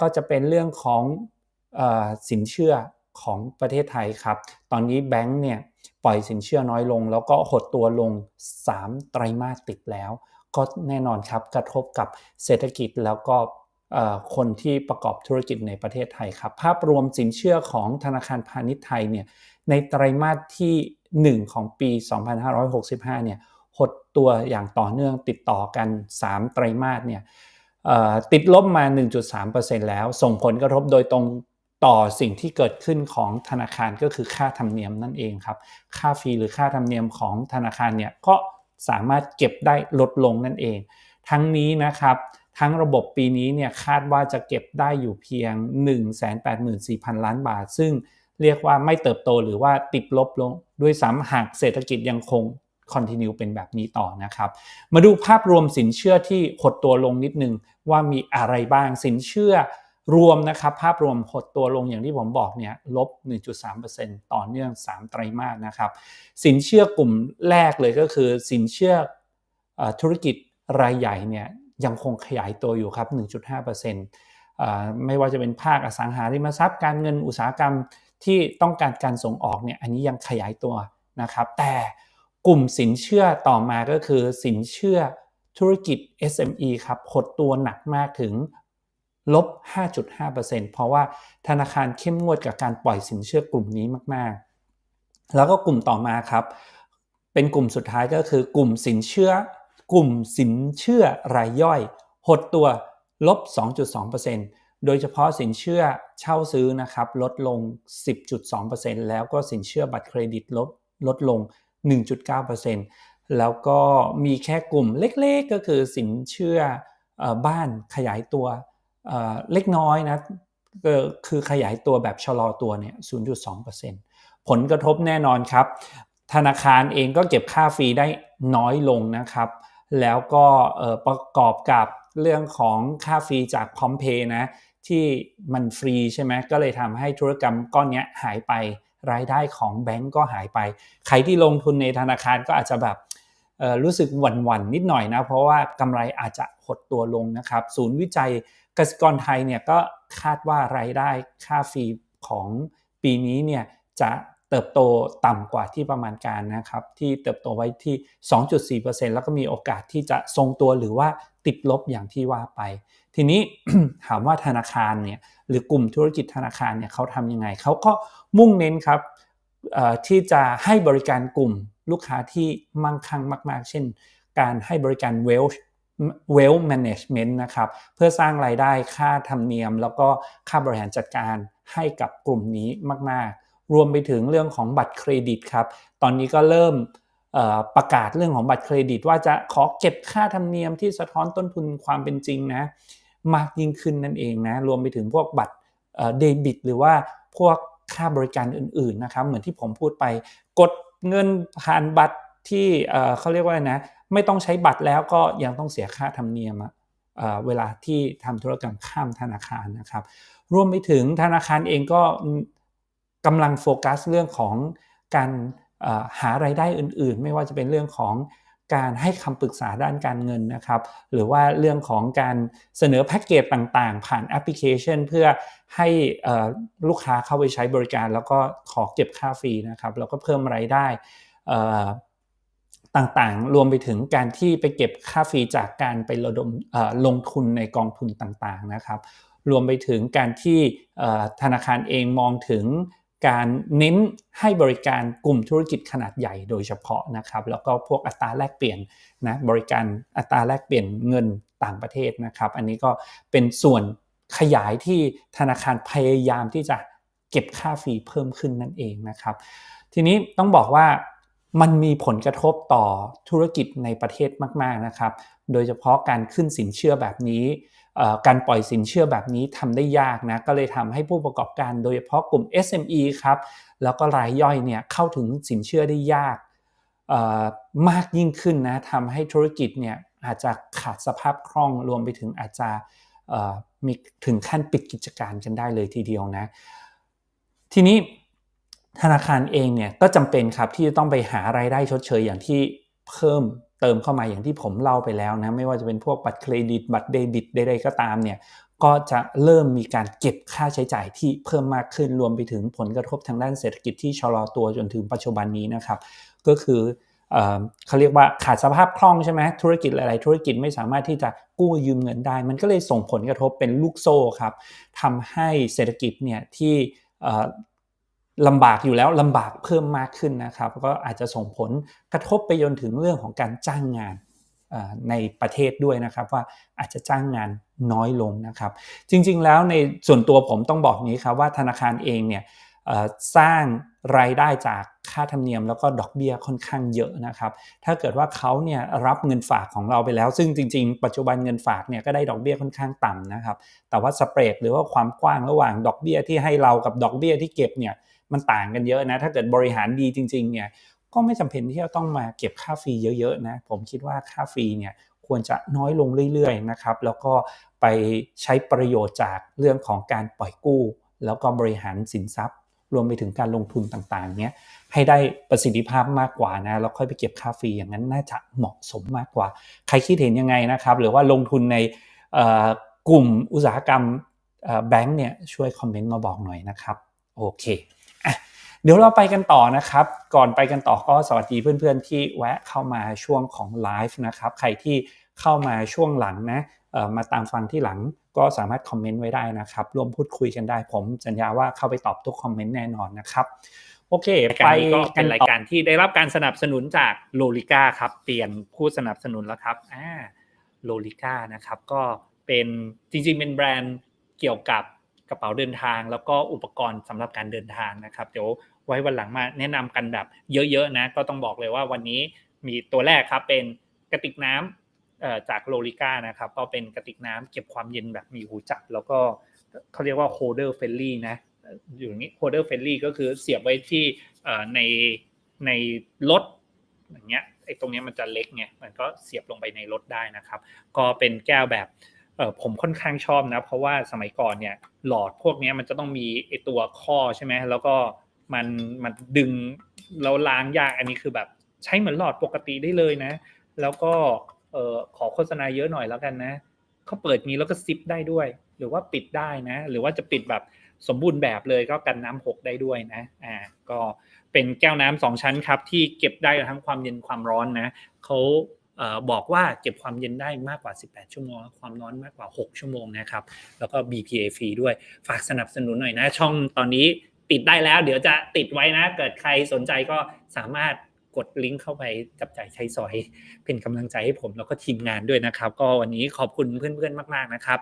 ก็จะเป็นเรื่องของอสินเชื่อของประเทศไทยครับ ตอนนี้แบงก์เนี่ยปล่อยสินเชื่อน้อยลง แล้วก็หดตัวลง 3 ไตรมาสติดแล้ว ก็แน่นอนครับกระทบกับเศรษฐกิจแล้วก็คนที่ประกอบธุรกิจในประเทศไทยครับ ภาพรวมสินเชื่อของธนาคารพาณิชย์ไทยเนี่ยในไตรมาสที่ 1 ของปี 2565เนี่ยหดตัวอย่างต่อเนื่องติดต่อกัน 3 ไตรมาสเนี่ย ติดลบมา 1.3%แล้ว ส่งผลกระทบโดยตรงต่อสิ่งที่เกิดขึ้นของธนาคารก็คือค่าธรรมเนียมนั่นเองครับ ค่าฟรีหรือค่าธรรมเนียมของธนาคารเนี่ยก็สามารถเก็บได้ลดลงนั่นเอง ทั้งนี้นะครับ ทั้งระบบปีนี้เนี่ยคาดว่าจะเก็บได้อยู่เพียง 184,000 ล้านบาท ซึ่งเรียกว่าไม่เติบโตหรือว่าติดลบลงด้วยซ้ำหากเศรษฐกิจยังคง คอนติเนียเป็นแบบนี้ต่อนะครับ มาดูภาพรวมสินเชื่อที่หดตัวลงนิดนึงว่ามีอะไรบ้างสินเชื่อรวมนะครับภาพรวมหดตัวลงอย่างที่ผมบอกเนี่ยลบ 1.3%ต่อเนื่อง 3 ไตรมาสนะครับ สินเชื่อกลุ่มแรกเลยก็คือ สินเชื่ออธุรกิจรายใหญ่เนี่ยยังคงขยายตัวอยู่ครับ 1.5%ไม่ว่าจะเป็นภาคอสังหาริมทรัพย์การเงินอุตสาหกรรมที่ต้องการการส่งออกเนี่ยอันนี้ยังขยายตัวนะครับ แต่ กลุ่มสินเชื่อต่อมาก็คือสินเชื่อธุรกิจ SME ครับหดตัวหนักมากถึงลบ 5.5%เพราะว่าธนาคารเข้มงวดกับการปล่อยสินเชื่อกลุ่มนี้มาก ๆ แล้วก็กลุ่มต่อมาครับ เป็นกลุ่มสุดท้ายก็คือกลุ่มสินเชื่อกลุ่มสินเชื่อรายย่อย หดตัวลบ 2.2%โดยเฉพาะสินเชื่อเช่าซื้อนะครับ ลดลง 10.2%แล้วก็สินเชื่อบัตรเครดิตลดลดลง 1.9%แล้วก็มีแค่กลุ่มเล็กๆ ก็คือสินเชื่อบ้านขยายตัวเล็กน้อยนะก็คือขยายตัวแบบชะลอตัวเนี่ย 0.2%ผลกระทบแน่นอนครับ ธนาคารเองก็เก็บค่าฟรีได้น้อยลงนะครับ แล้วก็ประกอบกับเรื่องของค่าฟรีจากพร้อมเพย์นะ ที่มันฟรีใช่ไหมก็เลยทำให้ธุรกรรมก้อนนี้หายไป รายได้ของแบงก์ก็หายไป ใครที่ลงทุนในธนาคารก็อาจจะแบบรู้สึกหวั่นๆนิดหน่อยนะ เพราะว่ากำไรอาจจะหดตัวลงนะครับ ศูนย์วิจัยกสิกรไทยเนี่ยก็คาดว่ารายได้ค่าฟรีของปีนี้เนี่ยจะเติบโตต่ำกว่าที่ประมาณการนะครับ ที่เติบโตไว้ที่ 2.4%แล้วก็มีโอกาสที่จะทรงตัวหรือว่าติดลบอย่างที่ว่าไป ทีนี้ถามว่าธนาคารเนี่ยหรือกลุ่มธุรกิจธนาคารเนี่ยเขาทำยังไงเขาก็มุ่งเน้นครับที่จะให้บริการกลุ่มลูกค้าที่มั่งคั่งมาก ๆ เช่น การให้บริการ wealth wealth management นะครับเพื่อสร้างรายได้ค่าธรรมเนียม แล้วก็ค่าบริหารจัดการให้กับกลุ่มนี้มาก ๆ รวมไปถึงเรื่องของบัตรเครดิตครับ ตอนนี้ก็เริ่มประกาศเรื่องของบัตรเครดิต ว่าจะขอเก็บค่าธรรมเนียมที่สะท้อนต้นทุนความเป็นจริงนะ มากยิ่งขึ้นนั่นเองนะรวมไปถึงพวกบัตรเดบิต หรือว่าพวกค่าบริการอื่นๆนะครับเหมือนที่ผมพูดไป กดเงินผ่านบัตรที่เขาเรียกว่านะไม่ต้องใช้บัตรแล้วก็ยังต้องเสียค่าธรรมเนียมเวลาที่ทำธุรกรรมข้ามธนาคารนะครับ รวมไปถึงธนาคารเองก็กำลังโฟกัสเรื่องของการหาไรายได้อื่นๆ ไม่ว่าจะเป็นเรื่องของ การให้คำปรึกษาด้านการเงินนะครับ หรือว่าเรื่องของการเสนอแพ็กเกจต่างๆ ผ่านแอปพลิเคชัน เพื่อให้ลูกค้าเข้าไปใช้บริการ แล้วก็ขอเก็บค่าฟรีนะครับแล้วก็เพิ่มไรายได้ต่างๆ รวมไปถึงการที่ไปเก็บค่าฟรีจากการไประดมลงทุนในกองทุนต่างๆนะครับ รวมไปถึงการที่ธนาคารเองมองถึง การเน้นให้บริการกลุ่มธุรกิจขนาดใหญ่โดยเฉพาะนะครับแล้วก็พวกอัตราแลกเปลี่ยนนะบริการอัตราแลกเปลี่ยนเงินต่างประเทศนะครับ อันนี้ก็เป็นส่วนขยายที่ธนาคารพยายามที่จะเก็บค่าฟรีเพิ่มขึ้นนั่นเองนะครับ ทีนี้ต้องบอกว่ามันมีผลกระทบต่อธุรกิจในประเทศมาก ๆนะครับ โดยเฉพาะการขึ้นสินเชื่อแบบนี้ การปล่อยสินเชื่อแบบนี้ทำได้ยากนะก็เลยทำให้ผู้ประกอบการโดยเฉพาะกลุ่ม SME ครับแล้วก็รายย่อยเนี่ยเข้าถึงสินเชื่อได้ยากมากยิ่งขึ้นนะทำให้ธุรกิจเนี่ยอาจจะขาดสภาพคล่องรวมไปถึงอาจจะมีถึงขั้นปิดกิจการกันได้เลยทีเดียวนะ ทีนี้ธนาคารเองเนี่ยก็จำเป็นครับที่จะต้องไปหารายได้ชดเชยอย่างที่เพิ่ม เติมเข้ามาอย่างที่ผมเล่าไปแล้วนะไม่ว่าจะเป็นพวกบัตรเครดิตบัตรเดบิตใดๆก็ตามเนี่ยก็จะเริ่มมีการเก็บค่าใช้จ่ายที่เพิ่มมากขึ้นรวมไปถึงผลกระทบทางด้านเศรษฐกิจที่ชะลอตัวจนถึงปัจจุบันนี้นะครับ ก็คือเขาเรียกว่าขาดสภาพคล่องใช่ไหมธุรกิจหลายๆธุรกิจไม่สามารถที่จะกู้ยืมเงินได้ มันก็เลยส่งผลกระทบเป็นลูกโซ่ครับทำให้เศรษฐกิจเนี่ยที่ ลำบากอยู่แล้วลำบากเพิ่มมากขึ้นนะครับ ก็อาจจะส่งผลกระทบไปจนถึงเรื่องของการจ้างงานในประเทศด้วยนะครับว่าอาจจะจ้างงานน้อยลงนะครับ จริงๆแล้วในส่วนตัวผมต้องบอกนี้ครับว่าธนาคารเองเนี่ยสร้างรายได้จากค่าธรรมเนียมแล้วก็ดอกเบี้ยค่อนข้างเยอะนะครับ ถ้าเกิดว่าเขาเนี่ยรับเงินฝากของเราไปแล้ว ซึ่งจริงๆ ปัจจุบันเงินฝากเนี่ยก็ได้ดอกเบี้ยค่อนข้างต่ำนะครับ แต่ว่าสเปรดหรือว่าความกว้างระหว่างดอกเบี้ยที่ให้เรากับดอกเบี้ยที่เก็บเนี่ย มันต่างกันเยอะนะ ถ้าเกิดบริหารดีจริงๆเนี่ยก็ไม่จำเป็นที่จะต้องมาเก็บค่าฟรีเยอะๆนะผมคิดว่าค่าฟรีเนี่ยควรจะน้อยลงเรื่อยๆนะครับแล้วก็ไปใช้ประโยชน์จากเรื่องของการปล่อยกู้ แล้วก็บริหารสินทรัพย์ รวมไปถึงการลงทุนต่างๆเนี้ยให้ได้ประสิทธิภาพมากกว่านะแล้วค่อยไปเก็บค่าฟรีอย่างนั้นน่าจะเหมาะสมมากกว่า ใครคิดเห็นยังไงนะครับ หรือว่าลงทุนในกลุ่มอุตสาหกรรมแบงก์เนี่ยช่วยคอมเมนต์มาบอกหน่อยนะครับ โอเค เดี๋ยวเราไปกันต่อนะครับ ก่อนไปกันต่อก็สวัสดีเพื่อนๆ ที่แวะเข้ามาช่วงของไลฟ์นะครับ ใครที่เข้ามาช่วงหลังนะมาตามฟังที่หลังก็สามารถคอมเมนต์ไว้ได้นะครับ ร่วมพูดคุยกันได้ ผมสัญญาว่าเข้าไปตอบทุกคอมเมนต์แน่นอนนะครับ โอเค ไปก็เป็นรายการที่ได้รับการสนับสนุนจากโลลิก้าครับ เปลี่ยนผู้สนับสนุนแล้วครับอ่าโลลิก้านะครับ ก็เป็นจริงๆเป็นแบรนด์เกี่ยวกับ กระเป๋าเดินทาง แล้วก็อุปกรณ์สำหรับการเดินทางนะครับ เดี๋ยวไว้วันหลังมาแนะนำกันแบบเยอะๆนะ ก็ต้องบอกเลยว่าวันนี้มีตัวแรกครับเป็นกระติกน้ำจากโลลิก้านะครับก็เป็นกระติกน้ำเก็บความเย็นแบบมีหูจับ แล้วก็เขาเรียกว่าโฮเดอร์เฟลลี่นะอยู่นี้โฮเดอร์เฟลลี่ก็คือเสียบไว้ที่ในในรถอย่างเงี้ยไอ้ตรงนี้มันจะเล็กไงมันก็เสียบลงไปในรถได้นะครับ ก็เป็นแก้วแบบ เออผมค่อนข้างชอบนะ เพราะว่าสมัยก่อนเนี่ย หลอดพวกนี้มันจะต้องมีไอตัวข้อใช่ไหมแล้วก็มันมันดึงแล้วล้างยากอันนี้คือแบบ ใช้เหมือนหลอดปกติได้เลยนะ แล้วก็เออขอโฆษณาเยอะหน่อยแล้วกันนะเขาเปิดนี้แล้วก็ซิปได้ด้วย หรือว่าปิดได้นะ หรือว่าจะปิดแบบสมบูรณ์แบบเลยก็กันน้ำหกได้ด้วยนะอ่าก็เป็นแก้วน้ำสองชั้นครับ ที่เก็บได้ทั้งความเย็นความร้อนนะเขา บอกว่าเก็บความเย็นได้มากกว่า 18 ชั่วโมง ความร้อนมากกว่า 6 ชั่วโมงนะครับ แล้วก็ BPA ฟรีด้วย ฝากสนับสนุนหน่อยนะ ช่องตอนนี้ติดได้แล้ว เดี๋ยวจะติดไว้นะ เกิดใครสนใจก็สามารถกดลิงก์เข้าไปจับจ่ายใช้สอย เป็นกำลังใจให้ผมแล้วก็ทีมงานด้วยนะครับ ก็วันนี้ขอบคุณเพื่อนๆมาก ๆนะครับ